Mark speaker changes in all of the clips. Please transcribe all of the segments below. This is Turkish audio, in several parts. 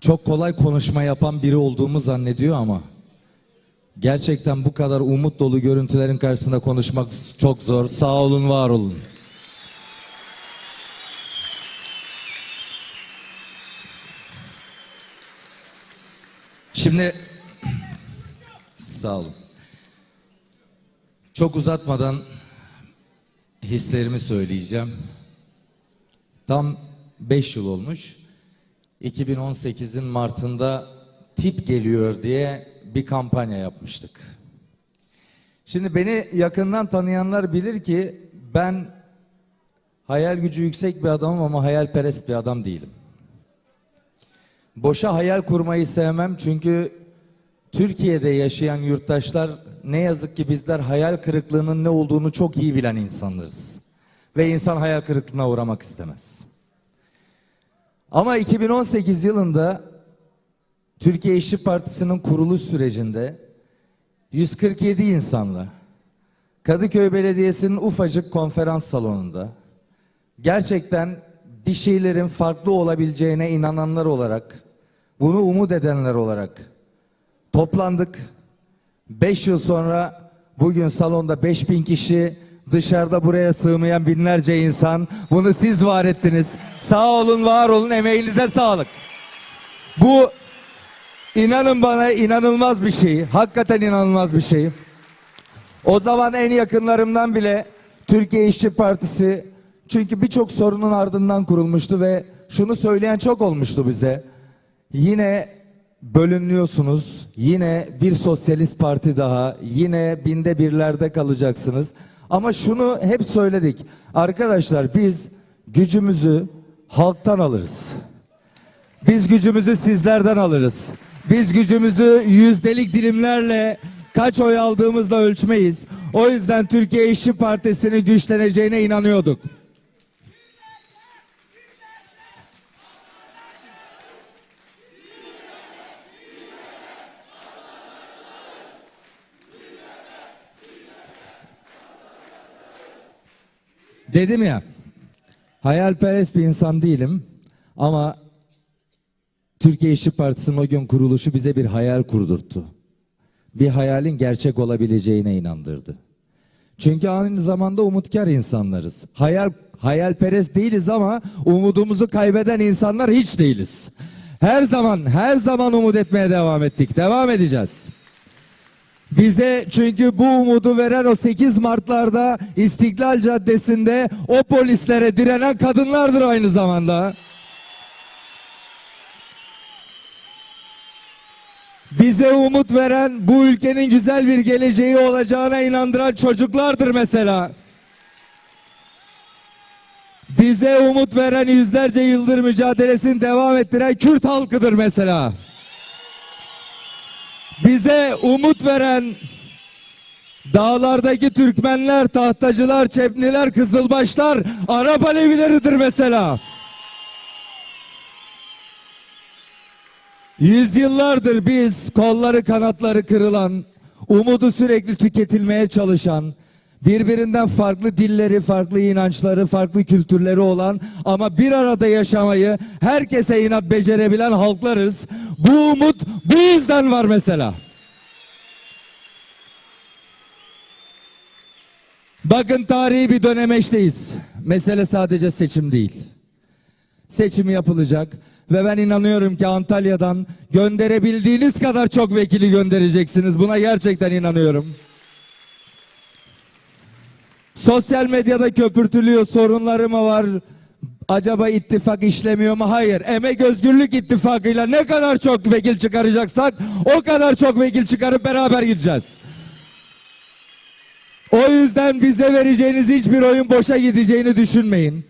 Speaker 1: çok kolay konuşma yapan biri olduğumu zannediyor ama gerçekten bu kadar umut dolu görüntülerin karşısında konuşmak çok zor. Sağ olun, var olun. Şimdi sağ olun. Çok uzatmadan hislerimi söyleyeceğim. Tam 5 yıl olmuş. 2018'in Mart'ında tip geliyor diye bir kampanya yapmıştık. Şimdi beni yakından tanıyanlar bilir ki ben hayal gücü yüksek bir adamım ama hayalperest bir adam değilim. Boşa hayal kurmayı sevmem çünkü Türkiye'de yaşayan yurttaşlar ne yazık ki bizler hayal kırıklığının ne olduğunu çok iyi bilen insanlarız. Ve insan hayal kırıklığına uğramak istemez. Ama 2018 yılında Türkiye İşçi Partisi'nin kuruluş sürecinde 147 insanla Kadıköy Belediyesi'nin ufacık konferans salonunda gerçekten bir şeylerin farklı olabileceğine inananlar olarak, bunu umut edenler olarak toplandık. 5 yıl sonra bugün salonda 5000 kişi, dışarıda buraya sığmayan binlerce insan. Bunu siz var ettiniz. Sağ olun, var olun, emeğinize sağlık. Bu inanın bana inanılmaz bir şey. Hakikaten inanılmaz bir şey. O zaman en yakınlarımdan bile Türkiye İşçi Partisi çünkü birçok sorunun ardından kurulmuştu ve şunu söyleyen çok olmuştu bize. Yine bölünüyorsunuz. Yine bir sosyalist parti daha. Yine binde birlerde kalacaksınız. Ama şunu hep söyledik. Arkadaşlar biz gücümüzü halktan alırız. Biz gücümüzü sizlerden alırız. Biz gücümüzü yüzdelik dilimlerle kaç oy aldığımızla ölçmeyiz. O yüzden Türkiye İşçi Partisi'nin güçleneceğine inanıyorduk. Dedim ya, hayalperest bir insan değilim ama Türkiye İşçi Partisi'nin o gün kuruluşu bize bir hayal kurdurttu. Bir hayalin gerçek olabileceğine inandırdı. Çünkü aynı zamanda umutkar insanlarız. Hayal hayalperest değiliz ama umudumuzu kaybeden insanlar hiç değiliz. Her zaman her zaman umut etmeye devam ettik. Devam edeceğiz. Bize çünkü bu umudu veren o 8 Mart'larda İstiklal Caddesi'nde o polislere direnen kadınlardır aynı zamanda. Bize umut veren bu ülkenin güzel bir geleceği olacağına inandıran çocuklardır mesela. Bize umut veren yüzlerce yıldır mücadelesini devam ettiren Kürt halkıdır mesela. Bize umut veren dağlardaki Türkmenler, tahtacılar, çepniler, kızılbaşlar, Arap Alevileridir mesela. Yüzyıllardır biz kolları kanatları kırılan, umudu sürekli tüketilmeye çalışan, birbirinden farklı dilleri, farklı inançları, farklı kültürleri olan ama bir arada yaşamayı herkese inat becerebilen halklarız. Bu umut bu yüzden var mesela. Bakın tarihi bir dönemeçteyiz. Mesele sadece seçim değil. Seçim yapılacak ve ben inanıyorum ki Antalya'dan gönderebildiğiniz kadar çok vekili göndereceksiniz. Buna gerçekten inanıyorum. Sosyal medyada köpürtülüyor sorunları mı var? Acaba ittifak işlemiyor mu? Hayır. Emek Özgürlük İttifakı'yla ne kadar çok vekil çıkaracaksak o kadar çok vekil çıkarıp beraber gideceğiz. O yüzden bize vereceğiniz hiçbir oyun boşa gideceğini düşünmeyin.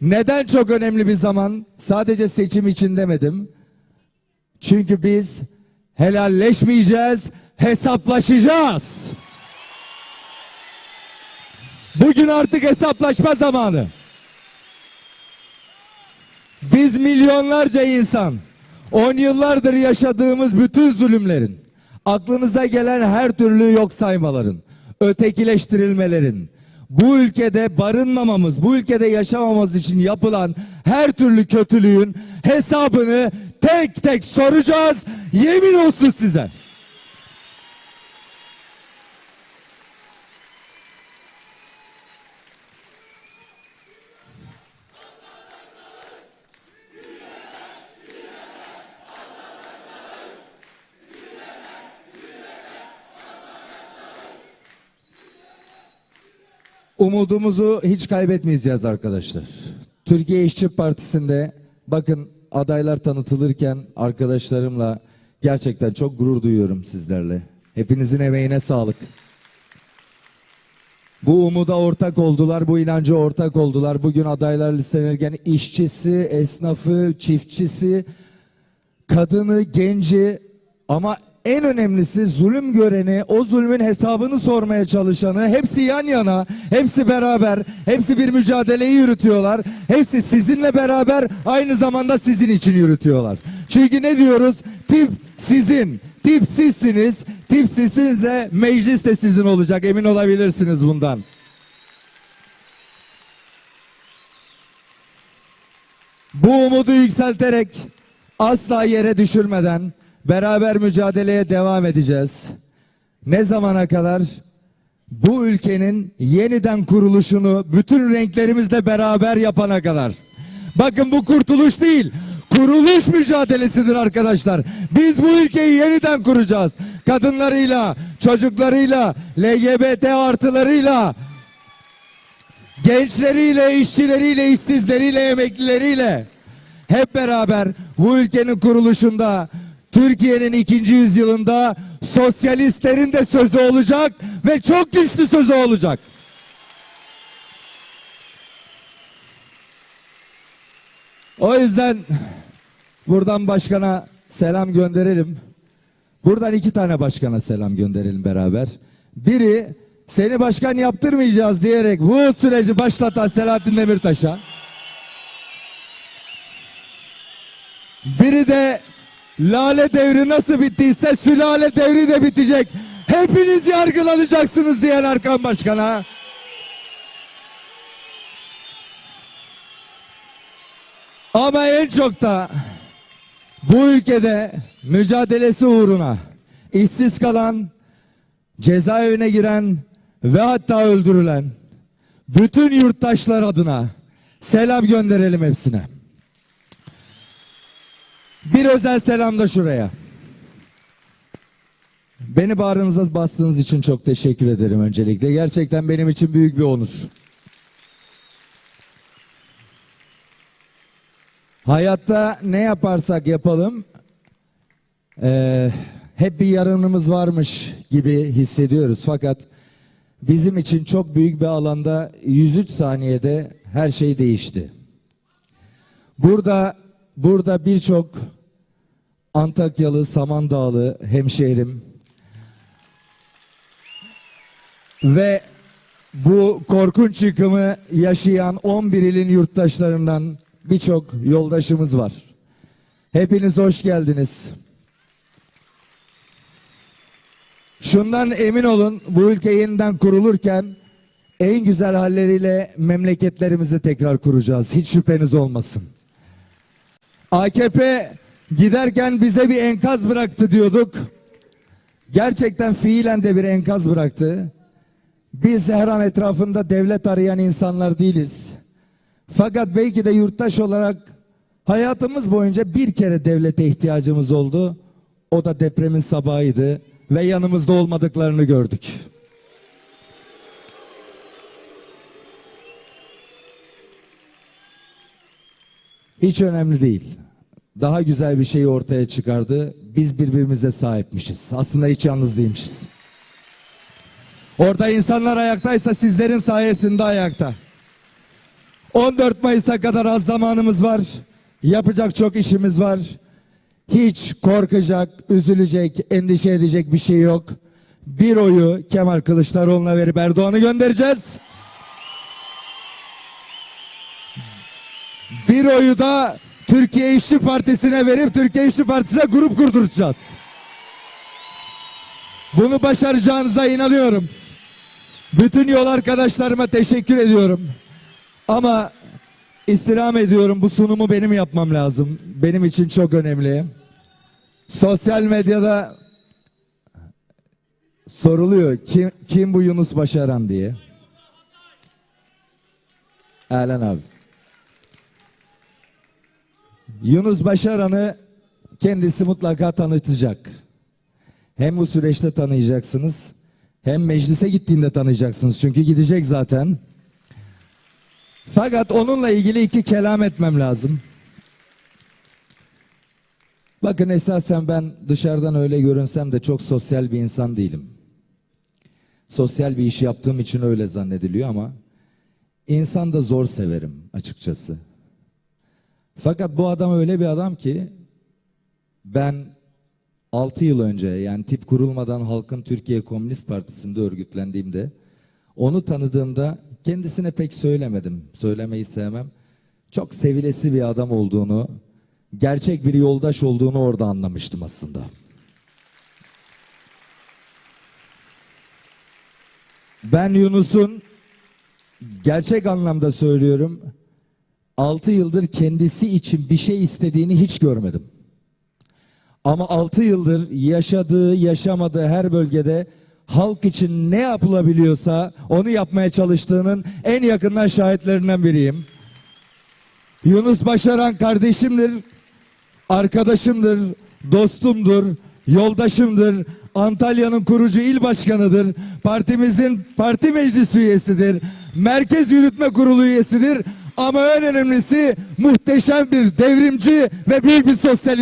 Speaker 1: Neden çok önemli bir zaman? Sadece seçim için demedim. Çünkü biz helalleşmeyeceğiz, hesaplaşacağız. Bugün artık hesaplaşma zamanı. Biz milyonlarca insan, on yıllardır yaşadığımız bütün zulümlerin, aklınıza gelen her türlü yok saymaların, ötekileştirilmelerin, bu ülkede barınmamamız, bu ülkede yaşamamamız için yapılan her türlü kötülüğün hesabını tek tek soracağız. Yemin olsun size. Umudumuzu hiç kaybetmeyeceğiz arkadaşlar. Türkiye İşçi Partisi'nde bakın adaylar tanıtılırken arkadaşlarımla gerçekten çok gurur duyuyorum sizlerle. Hepinizin emeğine sağlık. Bu umuda ortak oldular, bu inanca ortak oldular. Bugün adaylar listelenirken işçisi, esnafı, çiftçisi, kadını, genci ama en önemlisi zulüm göreni, o zulmün hesabını sormaya çalışanı hepsi yan yana, hepsi beraber, hepsi bir mücadeleyi yürütüyorlar. Hepsi sizinle beraber aynı zamanda sizin için yürütüyorlar. Çünkü ne diyoruz? Tip sizin, tip sizsiniz, tip sizsinize meclis de sizin olacak emin olabilirsiniz bundan. Bu umudu yükselterek asla yere düşürmeden beraber mücadeleye devam edeceğiz. Ne zamana kadar? Bu ülkenin yeniden kuruluşunu bütün renklerimizle beraber yapana kadar. Bakın bu kurtuluş değil, kuruluş mücadelesidir arkadaşlar. Biz bu ülkeyi yeniden kuracağız. Kadınlarıyla, çocuklarıyla, LGBT artılarıyla, gençleriyle, işçileriyle, işsizleriyle, emeklileriyle hep beraber bu ülkenin kuruluşunda Türkiye'nin ikinci yüzyılında sosyalistlerin de sözü olacak ve çok güçlü sözü olacak. O yüzden buradan başkana selam gönderelim. Buradan iki tane başkana selam gönderelim beraber. Biri seni başkan yaptırmayacağız diyerek bu süreci başlatan Selahattin Demirtaş'a. Biri de lale devri nasıl bittiyse sülale devri de bitecek. Hepiniz yargılanacaksınız diyen Erkan Başkan'a. Ama en çok da bu ülkede mücadelesi uğruna işsiz kalan, cezaevine giren ve hatta öldürülen bütün yurttaşlar adına selam gönderelim hepsine. Bir özel selam da şuraya. Beni bağrınıza bastığınız için çok teşekkür ederim öncelikle. Gerçekten benim için büyük bir onur. Hayatta ne yaparsak yapalım eee, hep bir yarınımız varmış gibi hissediyoruz. Fakat bizim için çok büyük bir alanda 103 saniyede her şey değişti. Burada burada birçok Antakyalı, Samandağlı hemşehrim ve bu korkunç yıkımı yaşayan 11 ilin yurttaşlarından birçok yoldaşımız var. Hepiniz hoş geldiniz. Şundan emin olun bu ülke yeniden kurulurken en güzel halleriyle memleketlerimizi tekrar kuracağız. Hiç şüpheniz olmasın. AKP giderken bize bir enkaz bıraktı diyorduk. Gerçekten fiilen de bir enkaz bıraktı. Biz her an etrafında devlet arayan insanlar değiliz. Fakat belki de yurttaş olarak hayatımız boyunca bir kere devlete ihtiyacımız oldu. O da depremin sabahıydı ve yanımızda olmadıklarını gördük. Hiç önemli değil. Daha güzel bir şeyi ortaya çıkardı. Biz birbirimize sahipmişiz. Aslında hiç yalnız değilmişiz. Orada insanlar ayaktaysa sizlerin sayesinde ayakta. 14 Mayıs'a kadar az zamanımız var. Yapacak çok işimiz var. Hiç korkacak, üzülecek, endişe edecek bir şey yok. Bir oyu Kemal Kılıçdaroğlu'na verip Erdoğan'ı göndereceğiz. Bir oyu da Türkiye İşçi Partisi'ne verip Türkiye İşçi Partisi'ne grup kurduracağız. Bunu başaracağınıza inanıyorum. Bütün yol arkadaşlarıma teşekkür ediyorum. Ama istirham ediyorum. Bu sunumu benim yapmam lazım. Benim için çok önemli. Sosyal medyada soruluyor kim, kim bu Yunus Başaran diye. Erlen abi. Yunus Başaran'ı kendisi mutlaka tanıtacak. Hem bu süreçte tanıyacaksınız hem meclise gittiğinde tanıyacaksınız. Çünkü gidecek zaten. Fakat onunla ilgili iki kelam etmem lazım. Bakın esasen ben dışarıdan öyle görünsem de çok sosyal bir insan değilim. Sosyal bir iş yaptığım için öyle zannediliyor ama insan da zor severim açıkçası. Fakat bu adam öyle bir adam ki ben 6 yıl önce yani tip kurulmadan Halkın Türkiye Komünist Partisi'nde örgütlendiğimde onu tanıdığımda kendisine pek söylemedim. Söylemeyi sevmem. Çok sevilesi bir adam olduğunu, gerçek bir yoldaş olduğunu orada anlamıştım aslında. Ben Yunus'un gerçek anlamda söylüyorum 6 yıldır kendisi için bir şey istediğini hiç görmedim. Ama 6 yıldır yaşadığı, yaşamadığı her bölgede halk için ne yapılabiliyorsa onu yapmaya çalıştığının en yakından şahitlerinden biriyim. Yunus Başaran kardeşimdir, arkadaşımdır, dostumdur, yoldaşımdır. Antalya'nın kurucu il başkanıdır. Partimizin parti meclis üyesidir. Merkez Yürütme Kurulu üyesidir. Ama en önemlisi muhteşem bir devrimci ve büyük bir sosyalist.